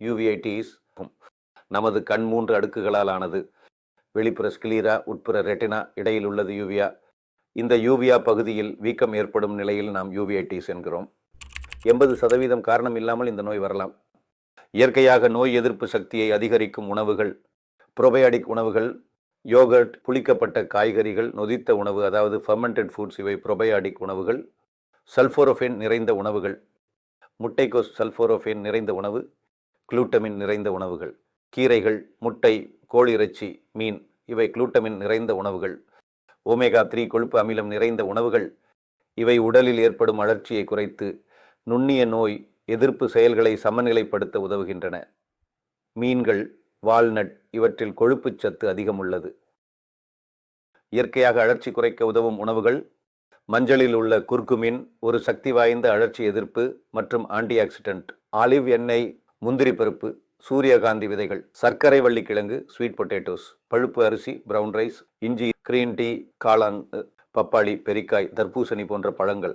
யூவிஐடிஸ் நமது கண் மூன்று அடுக்குகளால் ஆனது வெளிப்புற ஸ்கிலீரா உட்புற ரெட்டினா இடையில் உள்ளது யூவியா இந்த யூவியா பகுதியில் வீக்கம் ஏற்படும் நிலையில் நாம் யூவிஐடிஸ் என்கிறோம். எண்பது சதவீதம் காரணம் இல்லாமல் இந்த நோய் வரலாம். இயற்கையாக நோய் எதிர்ப்பு சக்தியை அதிகரிக்கும் உணவுகள் புரோபயாடிக் உணவுகள் யோகர்ட் புளிக்கப்பட்ட காய்கறிகள் நொதித்த உணவு அதாவது ஃபர்மெண்டட் ஃபுட்ஸ் இவை புரோபயாடிக் உணவுகள் சல்ஃபோரோஃபேன் நிறைந்த உணவுகள் முட்டைக்கோஸ் சல்ஃபோரோஃபேன் நிறைந்த உணவு குளூட்டமின் நிறைந்த உணவுகள். கீரைகள் முட்டை கோழி இறைச்சி மீன் இவை குளூட்டமின் நிறைந்த உணவுகள். ஒமேகா த்ரீ கொழுப்பு அமிலம் நிறைந்த உணவுகள். இவை உடலில் ஏற்படும் அழற்சியை குறைத்து நுண்ணிய நோய் எதிர்ப்பு செயல்களை சமநிலைப்படுத்த உதவுகின்றன. மீன்கள் வால்நட் இவற்றில் கொழுப்புச் சத்து அதிகம் உள்ளது இயற்கையாக அழற்சி குறைக்க உதவும் உணவுகள் மஞ்சளில் உள்ள குர்குமின் ஒரு சக்தி வாய்ந்த அழற்சி எதிர்ப்பு மற்றும் ஆன்டிஆக்சிடென்ட். ஆலிவ் எண்ணெய் முந்திரி பருப்பு சூரியகாந்தி விதைகள் சர்க்கரை வள்ளிக்கிழங்கு ஸ்வீட் பொட்டேட்டோஸ் பழுப்பு அரிசி பிரவுன் ரைஸ் இஞ்சி கிரீன் டீ காளான் பப்பாளி பெரிக்காய் தர்பூசணி போன்ற பழங்கள்.